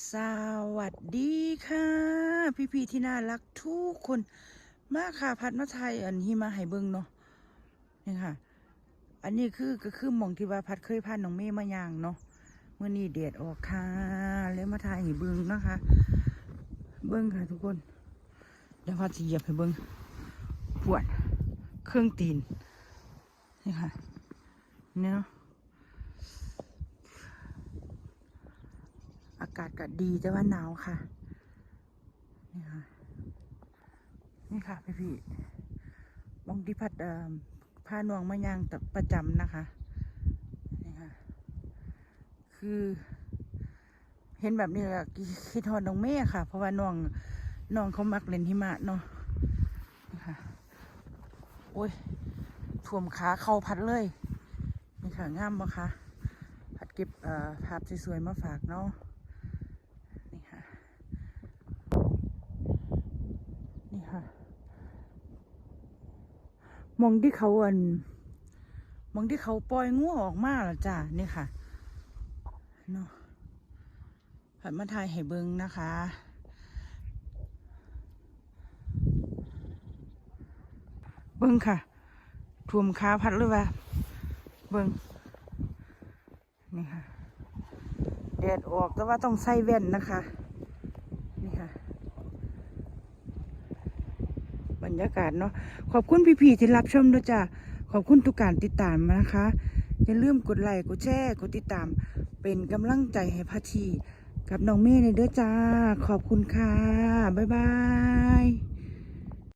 สวัสดีค่ะ พี่ๆที่น่ารักทุกคนมาค่ะพัดมาไทยอันหิมาให้เบิ่งเนาะนี่ค่ะ อันนี้คือก็คือหมองที่ว่าพัดเคยพาน้องเมย์มาย่างเนาะเมื่อนี้เดดออกค่ะแล้วมาถ่ายให้เบิ่งนะคะ เบิ่งค่ะทุกคนเดี๋ยวพัดจะเหยียบให้เบิ่งปวดเครื่องตีนนี่ค่ะ เนี่ยเนาะากาศก็ดีแต่ว่าหนาวค่ะ นี่ค่ะ นี่ค่ะพี่พี่มองที่พัดเอ่อพานวงมาย่างแต่ประจำนะคะ นี่ค่ะ คือเห็นแบบนี้แล้วคิดทอดน้องเมย์ค่ะ เพราะว่าน้องน้องเขามักเล่นหิมะเนาะนี่ค่ะ โอ้ยท่วมขาเข้าพัดเลย นี่ค่ะงามปะคะ พัดเก็บภาพสวยๆมาฝากเนาะ นี่ค่ะ นี่ค่ะ มองที่เขาอันมองที่เขาปล่อยงัวออกมาแล้วจ้านี่ค่ะเนาะผัดมาถ่ายให้เบิงนะคะ เบิงค่ะท่วมขาพัดเลยว่าเบิงนี่ค่ะแดดออกแต่ว่าต้องใส่แว่นนะคะ นี่ค่ะ บร รยากาศเนาะขอบคุณพี่ๆที่รับชมด้วยจ้ะขอบคุณทุกการติดตามนะคะ อย่าลืมกดไลค์กดแชร์กดติดตาม เป็นกำลังใจให้พัชีกับน้องเมย์ในเด้อจ้า ขอบคุณค่ะ บ๊ายบาย